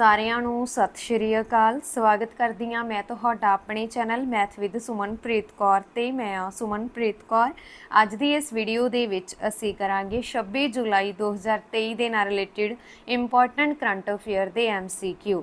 ਸਾਰਿਆਂ ਨੂੰ ਸਤਿ ਸ਼੍ਰੀ ਅਕਾਲ। ਸਵਾਗਤ ਕਰਦੀ ਹਾਂ ਮੈਂ ਤੁਹਾਡਾ ਆਪਣੇ channel math with Sumanpreet Kaur ਤੇ ਮੈਂ ਹਾਂ ਸੁਮਨਪ੍ਰੀਤ ਕੌਰ। ਅੱਜ ਦੀ ਇਸ ਵੀਡੀਓ ਦੇ ਵਿੱਚ ਅਸੀਂ ਕਰਾਂਗੇ 26 ਜੁਲਾਈ 2023 ਦੇ ਨਾਲ ਰਿਲੇਟਡ ਇੰਪੋਰਟੈਂਟ ਕਰੰਟ ਅਫੇਅਰ ਦੇ ਐਮਸੀਕਿਊ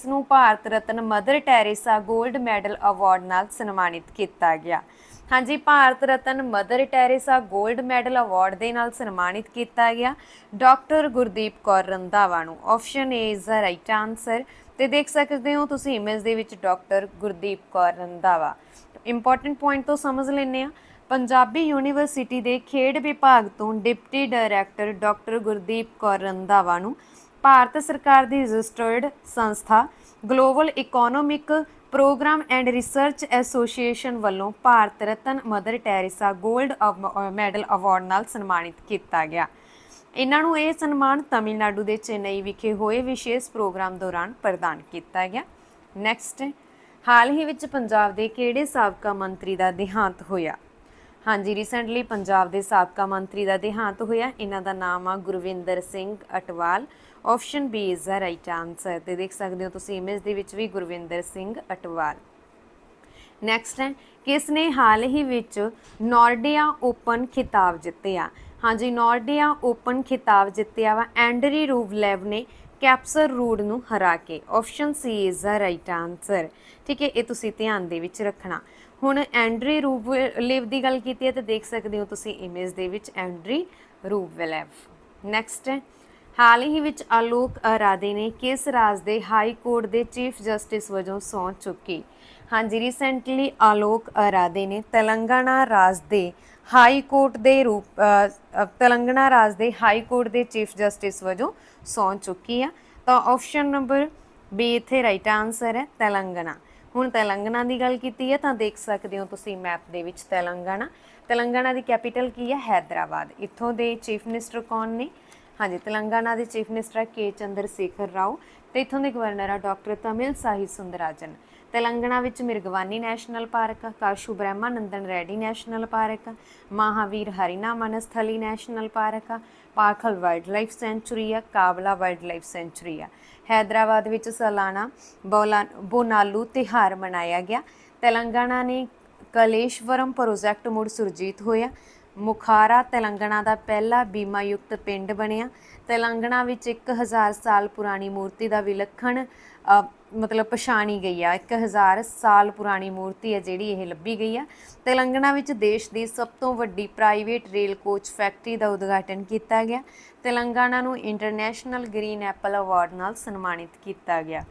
ਨੂੰ ਭਾਰਤ ਰਤਨ ਮਦਰ ਟੈਰੇਸਾ 골ਡ ਮੈਡਲ ਅਵਾਰਡ ਨਾਲ ਸਨਮਾਨਿਤ ਕੀਤਾ ਗਿਆ। ਹਾਂਜੀ, ਭਾਰਤ ਰਤਨ ਮਦਰ ਟੈਰੇਸਾ 골ਡ ਮੈਡਲ ਅਵਾਰਡ ਦੇ ਨਾਲ ਸਨਮਾਨਿਤ ਕੀਤਾ ਗਿਆ। ਡਾਕਟਰ ਗੁਰਦੀਪ ਕੌਰ ਰੰਧਾਵਾ ਨੂੰ option A is the right answer ਤੇ ਦੇਖ ਸਕਦੇ ਹੋ ਤੁਸੀਂ ਇਮੇਜ ਦੇ ਵਿੱਚ doctor Gurdeep Kaur Randhawa. Important point ਤੋਂ ਸਮਝ ਲੈਂਦੇ ਆ ਪੰਜਾਬੀ ਯੂਨੀਵਰਸਿਟੀ ਦੇ ਖੇਡ ਵਿਭਾਗ ਤੋਂ deputy director doctor Gurdeep Kaur Randhawa ਨੂੰ ਭਾਰਤ ਸਰਕਾਰ ਦੀ ਰਜਿਸਟਰਡ ਸੰਸਥਾ global economic programme and research association ਵੱਲੋਂ ਭਾਰਤ ਰਤਨ ਮਦਰ ਟੈਰੇਸਾ 골ਡ ਮੈਡਲ ਅਵਾਰਡ ਨਾਲ ਸਨਮਾਨਿਤ ਕੀਤਾ ਗਿਆ। ਇਹਨਾਂ ਨੂੰ ਇਹ ਸਨਮਾਨ ਤਮਿਲਨਾਡੂ ਦੇ ਚੇਨਈ ਵਿਖੇ ਹੋਏ ਵਿਸ਼ੇਸ਼ ਪ੍ਰੋਗਰਾਮ ਦੌਰਾਨ ਪ੍ਰਦਾਨ ਕੀਤਾ ਗਿਆ। ਨੈਕਸਟ, ਹਾਲ ਹੀ ਵਿੱਚ ਪੰਜਾਬ ਦੇ ਕਿਹੜੇ ਸਾਬਕਾ ਮੰਤਰੀ ਦਾ ਦੇਹਾਂਤ ਹੋਇਆ? ਹਾਂਜੀ ਰੀਸੈਂਟਲੀ ਪੰਜਾਬ ਦੇ ਸਾਬਕਾ ਮੰਤਰੀ ਦਾ ਦੇਹਾਂਤ ਹੋਇਆ। ਇਹਨਾਂ ਦਾ ਨਾਮ ਆ Gurvinder Singh Atwal. Option B is the right answer ਤੇ ਦੇਖ ਸਕਦੇ ਹੋ ਤੁਸੀਂ ਇਮੇਜ ਦੇ ਵਿੱਚ ਵੀ ਗੁਰਵਿੰਦਰ ਸਿੰਘ ਅਟਵਾਲ। ਨੈਕਸਟ ਹੈ ਕਿਸ ਨੇ ਹਾਲ ਹੀ ਵਿੱਚ ਨਾਰਡੀਆ ਓਪਨ ਖਿਤਾਬ ਜਿੱਤਿਆ? ਹਾਂਜੀ, ਨਾਰਡੀਆ ਓਪਨ ਖਿਤਾਬ ਜਿੱਤਿਆ ਵਾ। ਐਂਡਰੀ ਰੂਵਲੇਵ ਨੇ ਕੈਪਸਰ ਰੂਡ ਨੂੰ ਹਰਾ ਕੇ। Option C is the right answer ਠੀਕ ਹੈ, ਇਹ ਤੁਸੀਂ ਧਿਆਨ ਦੇ ਵਿੱਚ ਰੱਖਣਾ। ਹੁਣ ਐਂਡਰੀ ਰੂਵਲੇਵ ਦੀ ਗੱਲ ਕੀਤੀ ਹੈ ਤਾਂ ਦੇਖ ਸਕਦੇ ਹੋ ਤੁਸੀਂ ਇਮੇਜ ਦੇ ਵਿੱਚ ਐਂਡਰੀ ਰੂਵਲੇਵ। ਨੈਕਸਟ ਹੈ, ਹਾਲ ਹੀ ਵਿੱਚ ਆਲੋਕ ਅਰਾਦੇ ਨੇ ਕਿਸ ਰਾਜ ਦੇ ਹਾਈ ਕੋਰਟ ਦੇ ਚੀਫ ਜਸਟਿਸ ਵਜੋਂ ਸਹੁੰ ਚੁੱਕੀ? ਹਾਂਜੀ ਰੀਸੈਂਟਲੀ ਆਲੋਕ ਅਰਾਦੇ ਨੇ ਤੇਲੰਗਾਨਾ ਰਾਜ ਦੇ ਹਾਈ ਕੋਰਟ ਦੇ ਰੂਪ ਤੇਲੰਗਾਨਾ ਰਾਜ ਦੇ ਹਾਈ ਕੋਰਟ ਦੇ ਚੀਫ ਜਸਟਿਸ ਵਜੋਂ ਸਹੁੰ ਚੁੱਕੀ ਆ। ਤਾਂ ਆਪਸ਼ਨ ਨੰਬਰ ਬੀ ਇੱਥੇ ਰਾਈਟ ਆਨਸਰ ਹੈ, ਤੇਲੰਗਾਨਾ। ਹੁਣ ਤੇਲੰਗਾਨਾ ਦੀ ਗੱਲ ਕੀਤੀ ਹੈ, ਤਾਂ ਦੇਖ ਸਕਦੇ ਹੋ ਤੁਸੀਂ ਮੈਪ ਦੇ ਵਿੱਚ ਤੇਲੰਗਾਨਾ। ਤੇਲੰਗਾਨਾ ਦੀ ਕੈਪੀਟਲ ਕੀ ਹੈ? ਹੈਦਰਾਬਾਦ। ਇੱਥੋਂ ਦੇ ਚੀਫ ਮਿਨਿਸਟਰ ਕੌਣ ਨੇ? ਹਾਂਜੀ, ਤੇਲੰਗਾਨਾ ਦੇ ਚੀਫ ਮਿਨਿਸਟਰ ਕੇ ਚੰਦਰ ਸ਼ੇਖਰ ਰਾਓ ਤੇ ਇੱਥੋਂ ਦੇ ਗਵਰਨਰ ਆ ਡਾਕਟਰ ਤਮਿਲ ਸਾਹੀ ਸੁੰਦਰਾਜਨ। ਤੇਲੰਗਾਨਾ ਵਿੱਚ ਮਿਰਗਵਾਨੀ ਨੈਸ਼ਨਲ ਪਾਰਕ ਆ ਕਾਸ਼ੂ ਬ੍ਰਹਮਾਨੰਦਨ ਰੈਡੀ ਨੈਸ਼ਨਲ ਪਾਰਕ ਆ ਮਹਾਵੀਰ ਹਰੀਨਾ ਮਨਸਥਲੀ ਨੈਸ਼ਨਲ ਪਾਰਕ ਆ ਪਾਖਲ ਵਾਈਲਡਲਾਈਫ ਸੈਂਚੁਰੀ ਆ, ਕਾਬਲਾ ਵਾਈਲਡ ਲਾਈਫ ਸੈਂਚੁਰੀ ਆ। ਹੈਦਰਾਬਾਦ ਵਿੱਚ ਸਾਲਾਨਾ ਬੋਲਾ, ਬੋਨਾਲੂ ਤਿਹਾਰ ਮਨਾਇਆ ਗਿਆ। ਤੇਲੰਗਾਨਾ ਨੇ ਕਲੇਸ਼ਵਰਮ ਪ੍ਰੋਜੈਕਟ ਮੁੜ ਸੁਰਜੀਤ ਹੋਇਆ। ਮੁਖਾਰਾ ਤੇਲੰਗਾਨਾ ਦਾ ਪਹਿਲਾ ਬੀਮਾ ਯੁਕਤ ਪਿੰਡ ਬਣਿਆ। ਤੇਲੰਗਾਨਾ ਵਿੱਚ 1000 ਸਾਲ ਪੁਰਾਣੀ ਮੂਰਤੀ ਦਾ ਵਿਲੱਖਣ ਮਤਲਬ ਪਛਾਣੀ ਗਈ ਆ। 1000 ਸਾਲ ਪੁਰਾਣੀ ਮੂਰਤੀ ਹੈ ਜਿਹੜੀ ਇਹ ਲੱਭੀ ਗਈ ਆ। ਤੇਲੰਗਾਨਾ ਵਿੱਚ ਦੇਸ਼ ਦੀ ਸਭ ਤੋਂ ਵੱਡੀ ਪ੍ਰਾਈਵੇਟ ਰੇਲ ਕੋਚ ਫੈਕਟਰੀ ਦਾ ਉਦਘਾਟਨ ਕੀਤਾ ਗਿਆ। ਤੇਲੰਗਾਨਾ ਨੂੰ ਇੰਟਰਨੈਸ਼ਨਲ ਗ੍ਰੀਨ ਐਪਲ ਅਵਾਰਡ ਨਾਲ ਸਨਮਾਨਿਤ ਕੀਤਾ ਗਿਆ।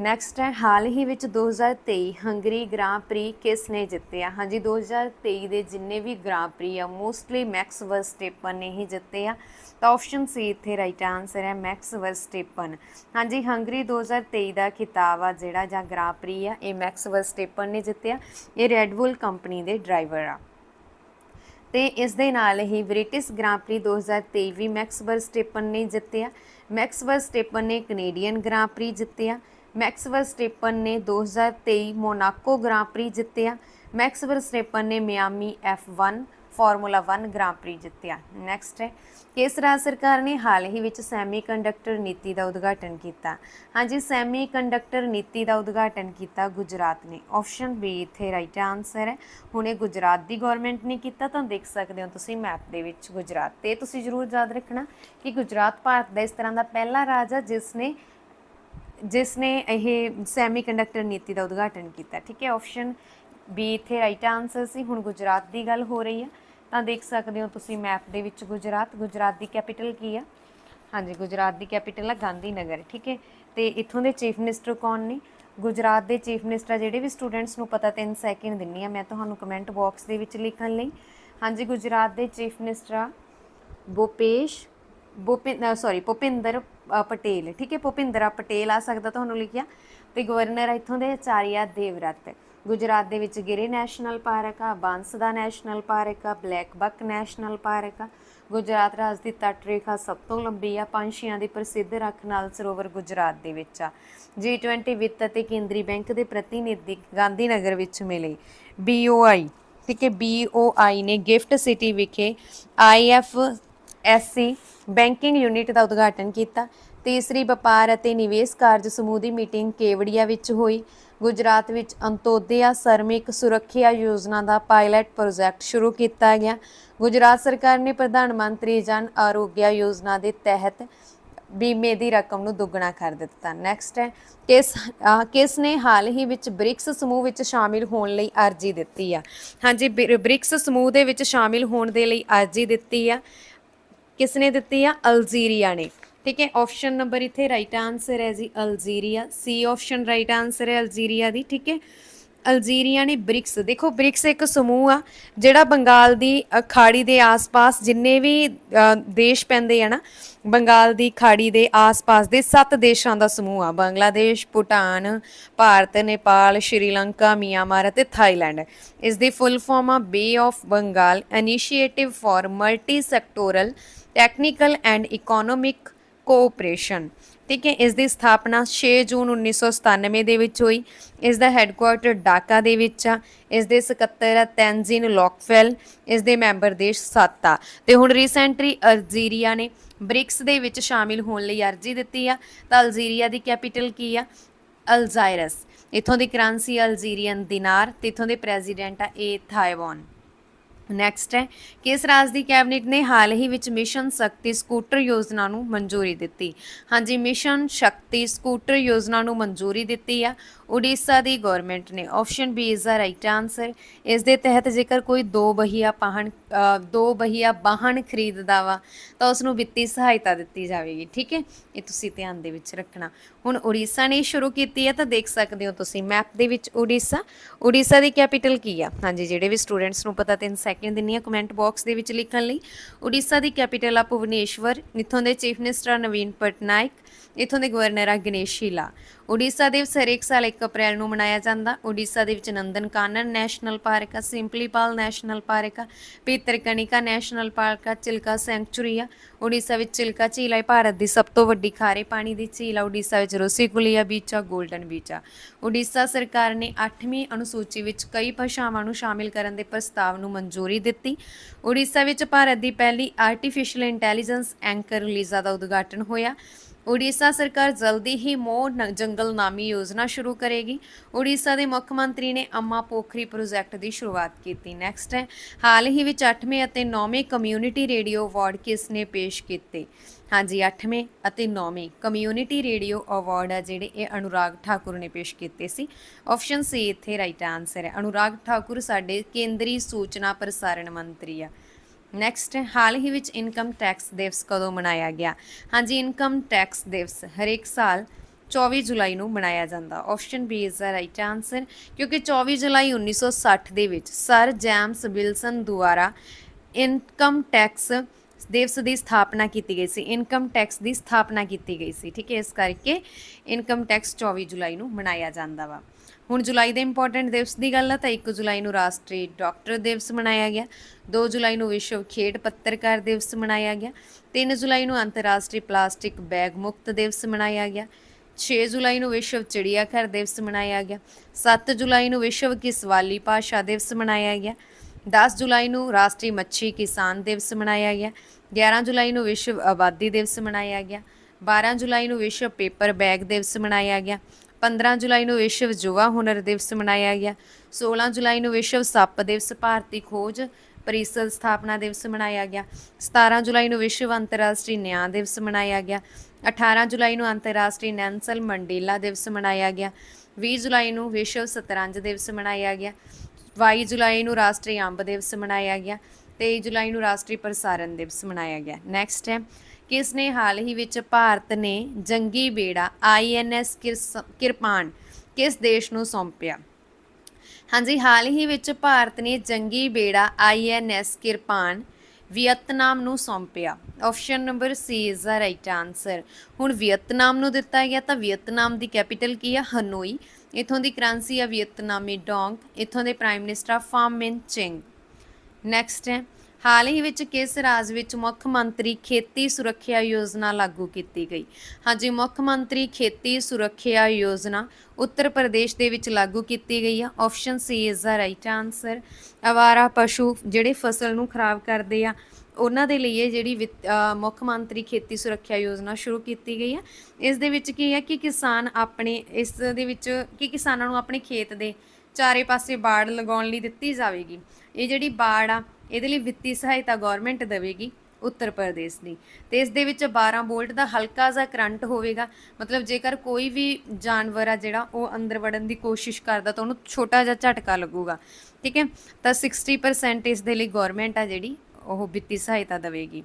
ਨੈਕਸਟ ਹੈ, ਹਾਲ ਹੀ ਵਿੱਚ 2023 ਹੰਗਰੀ ਗ੍ਰਾਂ ਪ੍ਰੀ ਕਿਸ ਨੇ ਜਿੱਤਿਆ ਹਾਂਜੀ 2023 ਦੇ ਜਿੰਨੇ ਵੀ ਗ੍ਰਾਂ ਪ੍ਰੀ ਆ ਮੋਸਟਲੀ ਮੈਕਸ ਵਰਸਟੇਪਨ ਨੇ ਹੀ ਜਿੱਤੇ ਆ। ਤਾਂ ਆਪਸ਼ਨ ਸੀ ਇੱਥੇ ਰਾਈਟ ਆਨਸਰ ਹੈ ਮੈਕਸ ਵਰਸਟੇਪਨ ਹਾਂਜੀ ਹੰਗਰੀ 2023 ਦਾ ਖਿਤਾਬ ਆ ਜਿਹੜਾ ਜਾਂ ਗ੍ਰਾਂ ਪ੍ਰੀ ਆ, ਇਹ ਮੈਕਸ ਵਰਸਟੇਪਨ ਨੇ ਜਿੱਤਿਆ। ਇਹ ਰੈਡਬੁਲ ਕੰਪਨੀ ਦੇ ਡਰਾਈਵਰ ਆ। ਤੇ ਇਸ ਦੇ ਨਾਲ ਹੀ ਬ੍ਰਿਟਿਸ਼ ਗ੍ਰਾਂ ਪ੍ਰੀ 2023 ਵੀ ਮੈਕਸ ਵਰਸਟੇਪਨ ਨੇ ਜਿੱਤਿਆ। ਮੈਕਸ ਵਰਸਟੇਪਨ ਨੇ ਕੈਨੇਡੀਅਨ ਗ੍ਰਾਂ ਪ੍ਰੀ ਜਿੱਤਿਆ। ਮੈਕਸ ਵਰਸਟੇਪਨ ਨੇ 2023 ਮੋਨਾਕੋ ਗ੍ਰਾਂ ਪ੍ਰੀ ਜਿੱਤਿਆ। ਮੈਕਸ ਵਰਸਟੇਪਨ ਨੇ Miami F1 formula 1 grand prix ਜਿੱਤਿਆ। ਨੈਕਸਟ ਹੈ, ਕਿਸ ਰਾਜ ਸਰਕਾਰ ਨੇ ਹਾਲ ਹੀ ਵਿੱਚ ਸੈਮੀਕੰਡਕਟਰ ਨੀਤੀ ਦਾ ਉਦਘਾਟਨ ਕੀਤਾ। ਹਾਂਜੀ ਸੈਮੀਕੰਡਕਟਰ ਨੀਤੀ ਦਾ ਉਦਘਾਟਨ ਕੀਤਾ ਗੁਜਰਾਤ ਨੇ। ਆਪਸ਼ਨ ਬੀ ਇੱਥੇ ਰਾਈਟ ਆਨਸਰ ਹੈ। ਹੁਣ ਇਹ ਗੁਜਰਾਤ ਦੀ ਗਵਰਨਮੈਂਟ ਨੇ ਕੀਤਾ, ਤਾਂ ਦੇਖ ਸਕਦੇ ਹੋ ਤੁਸੀਂ ਮੈਪ ਦੇ ਵਿੱਚ ਗੁਜਰਾਤ। ਤੇ ਤੁਸੀਂ ਜ਼ਰੂਰ ਯਾਦ ਰੱਖਣਾ ਕਿ ਗੁਜਰਾਤ ਭਾਰਤ ਦਾ ਇਸ ਤਰ੍ਹਾਂ ਦਾ ਪਹਿਲਾ ਰਾਜ ਹੈ ਜਿਸ ਨੇ ਜਿਸ ਨੇ ਇਹ ਸੈਮੀਕੰਡਕਟਰ ਨੀਤੀ ਦਾ ਉਦਘਾਟਨ ਕੀਤਾ। ਠੀਕ ਹੈ ਆਪਸ਼ਨ ਬੀ ਇੱਥੇ ਰਾਈਟ ਆਨਸਰ ਸੀ, ਹੁਣ ਗੁਜਰਾਤ ਦੀ ਗੱਲ ਹੋ ਰਹੀ ਹੈ ਤਾਂ ਦੇਖ ਸਕਦੇ ਹੋ ਤੁਸੀਂ ਮੈਪ ਦੇ ਵਿੱਚ ਗੁਜਰਾਤ ਗੁਜਰਾਤ ਦੀ ਕੈਪੀਟਲ ਕੀ ਆ? ਹਾਂਜੀ, ਗੁਜਰਾਤ ਦੀ ਕੈਪੀਟਲ ਆ ਗਾਂਧੀ ਨਗਰ ਠੀਕ ਹੈ? ਤੇ ਇੱਥੋਂ ਦੇ ਚੀਫ ਮਿਨਿਸਟਰ ਕੌਣ ਨੇ? ਗੁਜਰਾਤ ਦੇ ਚੀਫ ਮਿਨਿਸਟਰ ਜਿਹੜੇ ਵੀ ਸਟੂਡੈਂਟਸ ਨੂੰ ਪਤਾ 3 ਸੈਕਿੰਡ ਦਿੰਨੀ ਆ। ਮੈਂ ਤੁਹਾਨੂੰ ਕਮੈਂਟ ਬਾਕਸ ਦੇ ਵਿੱਚ ਲਿਖਣ ਲਈ। ਹਾਂਜੀ, ਗੁਜਰਾਤ ਦੇ ਚੀਫ ਮਿਨਿਸਟਰ ਆ ਭੁਪੇਸ਼ ਭੁਪਿੰਦਰ ਸੌਰੀ ਭੁਪਿੰਦਰ ਪਟੇਲ, ਠੀਕ ਹੈ? ਭੁਪਿੰਦਰਾ ਪਟੇਲ ਆ ਸਕਦਾ ਤੁਹਾਨੂੰ ਲਿਖਿਆ। ਤੇ ਗਵਰਨਰ ਇੱਥੋਂ ਦੇ ਆਚਾਰੀਆ ਦੇਵਰਤ ਗੁਜਰਾਤ ਦੇ ਵਿੱਚ ਗਿਰੇ ਨੈਸ਼ਨਲ ਪਾਰਕ ਆ ਬਾਂਸਦਾ ਨੈਸ਼ਨਲ ਪਾਰਕ ਆ, ਬਲੈਕ ਬੱਕ ਨੈਸ਼ਨਲ ਪਾਰਕ ਆ। ਗੁਜਰਾਤ ਰਾਜ ਦੀ ਤੱਟ ਰੇਖਾ ਸਭ ਤੋਂ ਲੰਬੀ ਆ, ਪੰਛੀਆਂ ਦੀ ਪ੍ਰਸਿੱਧ ਰੱਖ ਨਾਲ ਸਰੋਵਰ ਗੁਜਰਾਤ ਦੇ ਵਿੱਚ ਆ। G20 ਵਿੱਤ ਅਤੇ ਕੇਂਦਰੀ ਬੈਂਕ ਦੇ ਪ੍ਰਤੀਨਿਧੀ ਗਾਂਧੀ ਨਗਰ ਵਿੱਚ ਮਿਲੇ। BOI ਠੀਕ ਹੈ BOI ਨੇ ਗਿਫਟ ਸਿਟੀ ਵਿਖੇ IFSC ਬੈਂਕਿੰਗ ਯੂਨਿਟ ਦਾ ਉਦਘਾਟਨ ਕੀਤਾ। ਤੀਸਰੀ ਵਪਾਰ ਅਤੇ ਨਿਵੇਸ਼ ਕਾਰਜ ਸਮੂਹ ਦੀ ਮੀਟਿੰਗ ਕੇਵੜੀਆ ਵਿੱਚ ਹੋਈ। ਗੁਜਰਾਤ ਵਿੱਚ ਅੰਤੋਦਿਆ ਸਰਮਿਕ ਸੁਰੱਖਿਆ ਯੋਜਨਾ ਦਾ ਪਾਇਲਟ ਪ੍ਰੋਜੈਕਟ ਸ਼ੁਰੂ ਕੀਤਾ ਗਿਆ। ਗੁਜਰਾਤ ਸਰਕਾਰ ਨੇ ਪ੍ਰਧਾਨ ਮੰਤਰੀ ਜਨ ਆਰੋਗਿਆ ਯੋਜਨਾ ਦੇ ਤਹਿਤ ਬੀਮੇ ਦੀ ਰਕਮ ਨੂੰ ਦੁੱਗਣਾ ਕਰ ਦਿੱਤਾ। ਨੈਕਸਟ ਹੈ, ਕਿਸ ਕਿਸ ਨੇ ਹਾਲ ਹੀ ਵਿੱਚ ਬ੍ਰਿਕਸ ਸਮੂਹ ਵਿੱਚ ਸ਼ਾਮਿਲ ਹੋਣ ਲਈ ਅਰਜ਼ੀ ਦਿੱਤੀ ਆ? ਹਾਂਜੀ, ਬ੍ਰਿ- ਬ੍ਰਿਕਸ ਸਮੂਹ ਦੇ ਵਿੱਚ ਸ਼ਾਮਿਲ ਹੋਣ ਦੇ ਲਈ ਅਰਜ਼ੀ ਦਿੱਤੀ ਆ। ਕਿਸ ਨੇ ਦਿੱਤੀ ਆ? ਅਲਜੀਰੀਆ ਨੇ। ਠੀਕ ਹੈ ਆਪਸ਼ਨ ਨੰਬਰ ਇੱਥੇ ਰਾਈਟ ਆਨਸਰ ਹੈ ਜੀ, Algeria. C option right answer ਹੈ ਅਲਜੀਰੀਆ ਦੀ, ਠੀਕ ਹੈ। ਅਲਜੀਰੀਆ ਨੇ ਬ੍ਰਿਕਸ, ਦੇਖੋ ਬ੍ਰਿਕਸ ਇੱਕ ਸਮੂਹ ਆ, ਜਿਹੜਾ ਬੰਗਾਲ ਦੀ ਖਾੜੀ ਦੇ ਆਸ-ਪਾਸ ਜਿੰਨੇ ਵੀ ਦੇਸ਼ ਪੈਂਦੇ ਆ ਨਾ, ਬੰਗਾਲ ਦੀ ਖਾੜੀ ਦੇ ਆਸ-ਪਾਸ ਦੇ ਸੱਤ ਦੇਸ਼ਾਂ ਦਾ ਸਮੂਹ ਆ। ਬੰਗਲਾਦੇਸ਼, ਭੂਟਾਨ, ਭਾਰਤ, ਨੇਪਾਲ, ਸ਼੍ਰੀਲੰਕਾ, ਮਿਆਂਮਾਰ ਅਤੇ ਥਾਈਲੈਂਡ। ਇਸ ਦੀ ਫੁੱਲ ਫਾਰਮ ਆ bay of Bengal initiative for multi sectoral technical and economic cooperation, ਠੀਕ ਹੈ, ਇਸ ਦੀ ਸਥਾਪਨਾ 6 ਜੂਨ 1997 ਦੇ ਵਿੱਚ ਹੋਈ। ਇਸ ਦਾ ਹੈੱਡਕੁਆਰਟਰ ਢਾਕਾ ਦੇ ਵਿੱਚ ਆ। ਇਸ ਦੇ ਸਕੱਤਰ ਆ ਤੈਨਜ਼ੀਨ ਲੋਕਫੈਲ ਇਸ ਦੇ ਮੈਂਬਰ ਦੇਸ਼ 7 ਆ। ਤੇ ਹੁਣ ਰੀਸੈਂਟਲੀ ਅਲਜੀਰੀਆ ਨੇ ਬ੍ਰਿਕਸ ਦੇ ਵਿੱਚ ਸ਼ਾਮਿਲ ਹੋਣ ਲਈ ਅਰਜ਼ੀ ਦਿੱਤੀ ਆ। ਤਾਂ ਅਲਜੀਰੀਆ ਦੀ ਕੈਪੀਟਲ ਕੀ ਆ? ਅਲਜ਼ਾਇਰਸ। ਇਥੋਂ ਦੀ ਕਰੰਸੀ ਅਲਜੀਰੀਅਨ ਦਿਨਾਰ, ਤੇ ਇਥੋਂ ਦੇ ਪ੍ਰੈਜ਼ੀਡੈਂਟ ਆ ਏ ਥਾਈਵਾਨ ਨੈਕਸਟ ਹੈ, ਕਿਸ ਰਾਜ ਦੀ ਕੈਬਨਿਟ ਨੇ ਹਾਲ ਹੀ ਵਿੱਚ ਮਿਸ਼ਨ ਸ਼ਕਤੀ ਸਕੂਟਰ ਯੋਜਨਾ ਨੂੰ ਮਨਜ਼ੂਰੀ ਦਿੱਤੀ? ਹਾਂਜੀ, ਮਿਸ਼ਨ ਸ਼ਕਤੀ ਸਕੂਟਰ ਯੋਜਨਾ ਨੂੰ ਮਨਜ਼ੂਰੀ ਦਿੱਤੀ ਆ। ਉੜੀਸਾ ਦੀ ਗਵਰਨਮੈਂਟ ਨੇ option B is the right answer ਇਸ ਦੇ ਤਹਿਤ ਜੇਕਰ ਕੋਈ ਦੋ ਬਹੀਆ ਵਾਹਨ ਦੋ ਬਹੀਆ ਵਾਹਨ ਖਰੀਦਦਾ ਵਾ, ਤਾਂ ਉਸ ਨੂੰ ਵਿੱਤੀ ਸਹਾਇਤਾ ਦਿੱਤੀ ਜਾਵੇਗੀ, ਠੀਕ ਹੈ? ਇਹ ਤੁਸੀਂ ਧਿਆਨ ਦੇ ਵਿੱਚ ਰੱਖਣਾ। ਹੁਣ ਉੜੀਸਾ ਨੇ ਸ਼ੁਰੂ ਕੀਤੀ ਹੈ ਤਾਂ ਦੇਖ ਸਕਦੇ ਹੋ ਤੁਸੀਂ ਮੈਪ ਦੇ ਵਿੱਚ ਉੜੀਸਾ। ਉੜੀਸਾ ਦੀ ਕੈਪੀਟਲ ਕੀ ਆ? ਹਾਂਜੀ, ਜਿਹੜੇ ਵੀ ਸਟੂਡੈਂਟਸ ਨੂੰ ਪਤਾ 3 ਸੈਕਿੰਡ ਦਿੰਨੀ ਆ ਕਮੈਂਟ ਬਾਕਸ ਦੇ ਵਿੱਚ ਲਿਖਣ ਲਈ। ਉੜੀਸਾ ਦੀ ਕੈਪੀਟਲ ਆ ਭੁਵਨੇਸ਼ਵਰ ਇੱਥੋਂ ਦੇ ਚੀਫ ਮਿਨਿਸਟਰ ਨਵੀਨ ਪਟਨਾਇਕ। ਇੱਥੋਂ ਦੇ ਗਵਰਨਰ ਆ ਗਣੇਸ਼ ਸ਼ੀਲਾ। ਉੜੀਸਾ ਦਿਵਸ ਹਰੇਕ ਸਾਲ 1 ਅਪ੍ਰੈਲ ਨੂੰ ਮਨਾਇਆ ਜਾਂਦਾ। ਉੜੀਸਾ ਦੇ ਵਿੱਚ ਨੰਦਨ ਕਾਨਨ ਨੈਸ਼ਨਲ ਪਾਰਕ ਆ, ਸਿੰਪਲੀਪਾਲ ਨੈਸ਼ਨਲ ਪਾਰਕ ਆ ਭੀਤਰਕਨਿਕਾ ਨੈਸ਼ਨਲ ਪਾਰਕ ਆ, ਚਿਲਕਾ ਸੈਂਕਚੁਰੀ ਆ। ਉੜੀਸਾ ਵਿੱਚ ਚਿਲਕਾ ਝੀਲ ਹੈ ਭਾਰਤ ਦੀ ਸਭ ਤੋਂ ਵੱਡੀ ਖਾਰੇ ਪਾਣੀ ਦੀ ਝੀਲ ਆ। ਉੜੀਸਾ ਵਿੱਚ ਰੋਸੀਕੁਲੀਆ ਬੀਚ ਆ, ਗੋਲਡਨ ਬੀਚ ਆ। ਉੜੀਸਾ ਸਰਕਾਰ ਨੇ 8ਵੀਂ ਅਨੁਸੂਚੀ ਵਿੱਚ ਕਈ ਭਾਸ਼ਾਵਾਂ ਨੂੰ ਸ਼ਾਮਿਲ ਕਰਨ ਦੇ ਪ੍ਰਸਤਾਵ ਨੂੰ ਮਨਜ਼ੂਰੀ ਦਿੱਤੀ। ਉੜੀਸਾ ਵਿੱਚ ਭਾਰਤ ਦੀ ਪਹਿਲੀ ਆਰਟੀਫੀਸ਼ੀਅਲ ਇੰਟੈਲੀਜੈਂਸ ਐਂਕਰ ਲੀਜ਼ਾ ਦਾ ਉਦਘਾਟਨ ਹੋਇਆ। ਉੜੀਸਾ ਸਰਕਾਰ ਜਲਦੀ ਹੀ ਮੋਹ ਨ- ਜੰਗਲ ਨਾਮੀ ਯੋਜਨਾ ਸ਼ੁਰੂ ਕਰੇਗੀ। ਉੜੀਸਾ ਦੇ ਮੁੱਖ ਮੰਤਰੀ ਨੇ ਅੰਮਾ ਪੋਖਰੀ ਪ੍ਰੋਜੈਕਟ ਦੀ ਸ਼ੁਰੂਆਤ ਕੀਤੀ। ਨੈਕਸਟ ਹੈ, ਹਾਲ ਹੀ ਵਿੱਚ 8ਵੇਂ ਅਤੇ 9ਵੇਂ ਕਮਿਊਨਿਟੀ ਰੇਡੀਓ ਅਵਾਰਡ ਕਿਸ ਨੇ ਪੇਸ਼ ਕੀਤੇ? ਹਾਂਜੀ 8ਵੇਂ ਅਤੇ 9ਵੇਂ ਕਮਿਊਨਿਟੀ ਰੇਡੀਓ ਅਵਾਰਡ ਆ ਜਿਹੜੇ ਇਹ ਅਨੁਰਾਗ ਠਾਕੁਰ ਨੇ ਪੇਸ਼ ਕੀਤੇ ਸੀ। ਆਪਸ਼ਨ ਸੀ ਇੱਥੇ ਰਾਈਟ ਆਨਸਰ ਹੈ। ਅਨੁਰਾਗ ਠਾਕੁਰ ਸਾਡੇ ਕੇਂਦਰੀ ਸੂਚਨਾ ਪ੍ਰਸਾਰਣ ਮੰਤਰੀ ਆ। ਨੈਕਸਟ ਹਾਲ ਹੀ ਵਿੱਚ ਇਨਕਮ ਟੈਕਸ ਦਿਵਸ ਕਦੋਂ ਮਨਾਇਆ ਗਿਆ? ਹਾਂਜੀ ਇਨਕਮ ਟੈਕਸ ਦਿਵਸ ਹਰੇਕ ਸਾਲ 24 ਜੁਲਾਈ ਨੂੰ ਮਨਾਇਆ ਜਾਂਦਾ। Option B is the right answer ਕਿਉਂਕਿ 24 ਜੁਲਾਈ 1960 ਦੇ ਵਿੱਚ ਸਰ ਜੈਮਸ ਵਿਲਸਨ ਦੁਆਰਾ ਇਨਕਮ ਟੈਕਸ ਦਿਵਸ ਦੀ ਸਥਾਪਨਾ ਕੀਤੀ ਗਈ ਸੀ। ਇਨਕਮ ਟੈਕਸ ਦੀ ਸਥਾਪਨਾ ਕੀਤੀ ਗਈ ਸੀ। ਠੀਕ ਹੈ, ਇਸ ਕਰਕੇ ਇਨਕਮ ਟੈਕਸ 24 ਜੁਲਾਈ ਨੂੰ ਮਨਾਇਆ ਜਾਂਦਾ ਵਾ। ਹੁਣ ਜੁਲਾਈ ਦੇ ਇੰਪੋਰਟੈਂਟ ਦਿਵਸ ਦੀ ਗੱਲ ਆ, ਤਾਂ 1 ਜੁਲਾਈ ਨੂੰ ਰਾਸ਼ਟਰੀ ਡਾਕਟਰ ਦਿਵਸ ਮਨਾਇਆ ਗਿਆ 2 ਜੁਲਾਈ ਨੂੰ ਵਿਸ਼ਵ ਖੇਡ ਪੱਤਰਕਾਰ ਦਿਵਸ ਮਨਾਇਆ ਗਿਆ 3 ਜੁਲਾਈ ਨੂੰ ਅੰਤਰਰਾਸ਼ਟਰੀ ਪਲਾਸਟਿਕ ਬੈਗ ਮੁਕਤ ਦਿਵਸ ਮਨਾਇਆ ਗਿਆ 6 ਜੁਲਾਈ ਨੂੰ ਵਿਸ਼ਵ ਚਿੜੀਆਘਰ ਦਿਵਸ ਮਨਾਇਆ ਗਿਆ 7 ਜੁਲਾਈ ਨੂੰ ਵਿਸ਼ਵ ਕਿਸਵਾਲੀ ਭਾਸ਼ਾ ਦਿਵਸ ਮਨਾਇਆ ਗਿਆ 10 ਜੁਲਾਈ ਨੂੰ ਰਾਸ਼ਟਰੀ ਮੱਛੀ ਕਿਸਾਨ ਦਿਵਸ ਮਨਾਇਆ ਗਿਆ 11 ਜੁਲਾਈ ਨੂੰ ਵਿਸ਼ਵ ਆਬਾਦੀ ਦਿਵਸ ਮਨਾਇਆ ਗਿਆ 12 ਜੁਲਾਈ ਨੂੰ ਵਿਸ਼ਵ ਪੇਪਰ ਬੈਗ ਦਿਵਸ ਮਨਾਇਆ ਗਿਆ 15 ਜੁਲਾਈ ਨੂੰ ਵਿਸ਼ਵ ਯੁਵਾ ਹੁਨਰ ਦਿਵਸ ਮਨਾਇਆ ਗਿਆ। 16 ਜੁਲਾਈ ਨੂੰ ਵਿਸ਼ਵ ਸੱਪ ਦਿਵਸ, ਭਾਰਤੀ ਖੋਜ ਪਰਿਸ਼ਦ ਸਥਾਪਨਾ ਦਿਵਸ ਮਨਾਇਆ ਗਿਆ। 17 ਜੁਲਾਈ ਨੂੰ ਵਿਸ਼ਵ ਅੰਤਰਰਾਸ਼ਟਰੀ ਨਿਆਂ ਦਿਵਸ ਮਨਾਇਆ ਗਿਆ। 18 ਜੁਲਾਈ ਨੂੰ ਅੰਤਰਰਾਸ਼ਟਰੀ ਨੈਂਸਲ ਮੰਡੇਲਾ ਦਿਵਸ ਮਨਾਇਆ ਗਿਆ। 20 ਜੁਲਾਈ ਨੂੰ ਵਿਸ਼ਵ ਸ਼ਤਰੰਜ ਦਿਵਸ ਮਨਾਇਆ ਗਿਆ। 22 ਜੁਲਾਈ ਨੂੰ ਰਾਸ਼ਟਰੀ ਅੰਬ ਦਿਵਸ ਮਨਾਇਆ ਗਿਆ। 23 ਜੁਲਾਈ ਨੂੰ ਰਾਸ਼ਟਰੀ ਪ੍ਰਸਾਰਣ ਦਿਵਸ ਮਨਾਇਆ ਗਿਆ। ਨੈਕਸਟ ਹੈ ਕਿਸ ਨੇ ਹਾਲ ਹੀ ਵਿੱਚ ਭਾਰਤ ਨੇ ਜੰਗੀ ਬੇੜਾ ਆਈਐਨਐਸ ਕਿਰਪਾਨ ਕਿਸ ਦੇਸ਼ ਨੂੰ ਸੌਂਪਿਆ? ਹਾਂਜੀ, ਹਾਲ ਹੀ ਵਿੱਚ ਭਾਰਤ ਨੇ ਜੰਗੀ ਬੇੜਾ ਆਈਐਨਐਸ ਕਿਰਪਾਨ ਵੀਅਤਨਾਮ ਨੂੰ ਸੌਂਪਿਆ। Option number C is the right answer ਹੁਣ ਵੀਅਤਨਾਮ ਨੂੰ ਦਿੱਤਾ ਗਿਆ ਤਾਂ ਵੀਅਤਨਾਮ ਦੀ ਕੈਪੀਟਲ ਕੀ ਆ? ਹਨੋਈ। ਇਥੋਂ ਦੀ ਕਰੰਸੀ ਆ ਵੀਅਤਨਾਮੀ ਡੋਂਗ। ਇਥੋਂ ਦੇ ਪ੍ਰਾਈਮ ਮਿਨਿਸਟਰ ਆ ਫਾਮ ਮਿਨ ਚਿੰਗ। ਨੈਕਸਟ ਹੈ। ਹਾਲ ਹੀ ਵਿੱਚ ਕਿਸ ਰਾਜ ਵਿੱਚ ਮੁੱਖ ਮੰਤਰੀ ਖੇਤੀ ਸੁਰੱਖਿਆ ਯੋਜਨਾ ਲਾਗੂ ਕੀਤੀ ਗਈ? ਹਾਂਜੀ, ਮੁੱਖ ਮੰਤਰੀ ਖੇਤੀ ਸੁਰੱਖਿਆ ਯੋਜਨਾ ਉੱਤਰ ਪ੍ਰਦੇਸ਼ ਦੇ ਵਿੱਚ ਲਾਗੂ ਕੀਤੀ ਗਈ ਆ। Option C is the right answer ਅਵਾਰਾ ਪਸ਼ੂ ਜਿਹੜੇ ਫਸਲ ਨੂੰ ਖਰਾਬ ਕਰਦੇ ਆ, ਉਹਨਾਂ ਦੇ ਲਈ ਇਹ ਜਿਹੜੀ ਵਿੱਤ- ਮੁੱਖ ਮੰਤਰੀ ਖੇਤੀ ਸੁਰੱਖਿਆ ਯੋਜਨਾ ਸ਼ੁਰੂ ਕੀਤੀ ਗਈ ਹੈ ਇਸ ਦੇ ਵਿੱਚ ਕੀ ਹੈ ਕਿ ਕਿਸਾਨ ਆਪਣੇ ਇਸ ਦੇ ਵਿੱਚ ਕਿ ਕਿਸਾਨਾਂ ਨੂੰ ਆਪਣੇ ਖੇਤ ਦੇ ਚਾਰੇ ਪਾਸੇ ਬਾੜ ਲਗਾਉਣ ਲਈ ਦਿੱਤੀ ਜਾਵੇਗੀ। ਇਹ ਜਿਹੜੀ ਬਾੜ ਆ ਇਹਦੇ ਲਈ ਵਿੱਤੀ ਸਹਾਇਤਾ ਗਵਰਨਮੈਂਟ ਦੇਵੇਗੀ ਉੱਤਰ ਪ੍ਰਦੇਸ਼ ਦੀ। ਤੇ ਇਸ ਦੇ ਵਿੱਚ 12 ਵੋਲਟ ਦਾ ਹਲਕਾ ਜਿਹਾ ਕਰੰਟ ਹੋਵੇਗਾ। ਮਤਲਬ ਜੇਕਰ ਕੋਈ ਵੀ ਜਾਨਵਰ ਆ ਜਿਹੜਾ ਉਹ ਅੰਦਰ ਵੜਨ ਦੀ ਕੋਸ਼ਿਸ਼ ਕਰਦਾ ਤਾਂ ਉਹਨੂੰ ਛੋਟਾ ਜਿਹਾ ਝਟਕਾ ਲੱਗੂਗਾ। ਠੀਕ ਹੈ? ਤਾਂ 60% ਇਸ ਦੇ ਲਈ ਗਵਰਨਮੈਂਟ ਆ ਜਿਹੜੀ ਉਹ ਵਿੱਤੀ ਸਹਾਇਤਾ ਦੇਵੇਗੀ।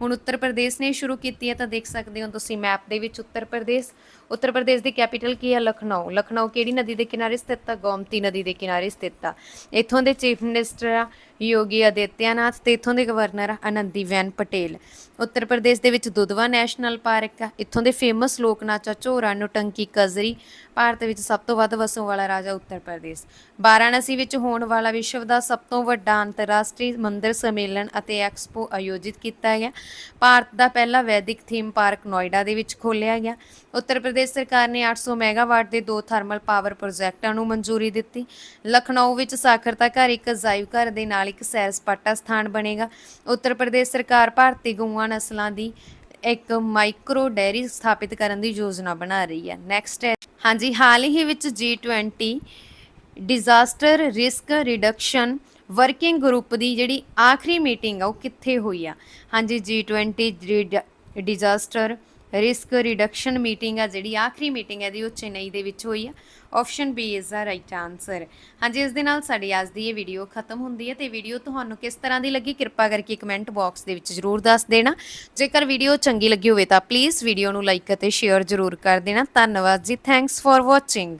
ਹੁਣ ਉੱਤਰ ਪ੍ਰਦੇਸ਼ ਨੇ ਸ਼ੁਰੂ ਕੀਤੀ ਹੈ ਤਾਂ ਦੇਖ ਸਕਦੇ ਹੋ ਤੁਸੀਂ ਮੈਪ ਦੇ ਵਿੱਚ ਉੱਤਰ ਪ੍ਰਦੇਸ਼। ਉੱਤਰ ਪ੍ਰਦੇਸ਼ ਦੀ ਕੈਪੀਟਲ ਕੀ ਹੈ? ਲਖਨਊ। ਲਖਨਊ ਕਿਹੜੀ ਨਦੀ ਦੇ ਕਿਨਾਰੇ ਸਥਿਤ ਹੈ? ਗੋਮਤੀ ਨਦੀ ਦੇ ਕਿਨਾਰੇ ਸਥਿਤ ਆ। ਇੱਥੋਂ ਦੇ ਚੀਫ ਮਿਨਿਸਟਰ ਆ ਯੋਗੀ ਆਦਿੱਤਿਆਨਾਥ ਤੇ ਇੱਥੋਂ ਦੇ ਗਵਰਨਰ ਆ ਆਨੰਦੀਬੇਨ ਪਟੇਲ। ਉੱਤਰ ਪ੍ਰਦੇਸ਼ ਦੇ ਵਿੱਚ ਦੁਧਵਾ ਨੈਸ਼ਨਲ ਪਾਰਕ ਆ। ਇੱਥੋਂ ਦੇ ਫੇਮਸ ਲੋਕ ਨਾਚ ਆ ਝੋਰਾ, ਨੁਟੰਕੀ, ਕਜ਼ਰੀ। ਭਾਰਤ ਵਿੱਚ ਸਭ ਤੋਂ ਵੱਧ ਵਸੋਂ ਵਾਲਾ ਰਾਜਾ ਉੱਤਰ ਪ੍ਰਦੇਸ਼। ਵਾਰਾਣਸੀ ਵਿੱਚ ਹੋਣ ਵਾਲਾ ਵਿਸ਼ਵ ਦਾ ਸਭ ਤੋਂ ਵੱਡਾ ਅੰਤਰਰਾਸ਼ਟਰੀ ਮੰਦਿਰ ਸੰਮੇਲਨ ਅਤੇ ਐਕਸਪੋ ਆਯੋਜਿਤ ਕੀਤਾ ਗਿਆ। ਭਾਰਤ ਦਾ ਪਹਿਲਾ ਵੈਦਿਕ ਥੀਮ ਪਾਰਕ ਨੋਇਡਾ ਦੇ ਵਿੱਚ ਖੋਲ੍ਹਿਆ ਗਿਆ। ਉੱਤਰ ਪ੍ਰਦੇਸ਼ ਸਰਕਾਰ ਨੇ 800 ਮੈਗਾਵਾਟ ਦੇ ਦੋ ਥਰਮਲ ਪਾਵਰ ਪ੍ਰੋਜੈਕਟਾਂ ਨੂੰ ਮਨਜ਼ੂਰੀ ਦਿੱਤੀ। ਲਖਨਊ ਵਿੱਚ ਸਾਖਰਤਾ ਘਰ ਇੱਕ ਅਜਾਇਬ ਘਰ ਦੇ ਨਾਲ ਇੱਕ ਸੈਰ ਸਪਾਟਾ ਸਥਾਨ ਬਣੇਗਾ। ਉੱਤਰ ਪ੍ਰਦੇਸ਼ ਸਰਕਾਰ ਭਾਰਤੀ ਗਊਆਂ ਨਸਲਾਂ ਦੀ ਇੱਕ ਮਾਈਕਰੋ ਡੈਰੀ ਸਥਾਪਿਤ ਕਰਨ ਦੀ ਯੋਜਨਾ ਬਣਾ ਰਹੀ ਹੈ। ਨੈਕਸਟ ਹੈ। ਹਾਂਜੀ, ਹਾਲ ਹੀ ਵਿੱਚ G20 disaster risk reduction working group ਦੀ ਜਿਹੜੀ ਆਖਰੀ ਮੀਟਿੰਗ ਆ, ਉਹ ਕਿੱਥੇ ਹੋਈ ਆ? ਹਾਂਜੀ G20 disaster risk reduction meeting ਆ, ਜਿਹੜੀ ਆਖਰੀ ਮੀਟਿੰਗ ਹੈ ਦੀ ਉਹ ਚੇਨਈ ਦੇ ਵਿੱਚ ਹੋਈ ਆ। Option B is the right answer ਹਾਂਜੀ, ਇਸ ਦੇ ਨਾਲ ਸਾਡੀ ਅੱਜ ਦੀ ਇਹ ਵੀਡੀਓ ਖਤਮ ਹੁੰਦੀ ਹੈ ਤੇ ਵੀਡੀਓ ਤੁਹਾਨੂੰ ਕਿਸ ਤਰ੍ਹਾਂ ਦੀ ਲੱਗੀ, ਕਿਰਪਾ ਕਰਕੇ ਕਮੈਂਟ ਬਾਕਸ ਦੇ ਵਿੱਚ ਜ਼ਰੂਰ ਦੱਸ ਦੇਣਾ। ਜੇਕਰ ਵੀਡੀਓ ਚੰਗੀ ਲੱਗੀ ਹੋਵੇ ਤਾਂ ਪਲੀਜ਼ ਵੀਡੀਓ ਨੂੰ ਲਾਈਕ ਅਤੇ ਸ਼ੇਅਰ ਜ਼ਰੂਰ ਕਰ ਦੇਣਾ। ਧੰਨਵਾਦ ਜੀ ਥੈਂਕਸ ਫॉर ਵਾਚਿੰਗ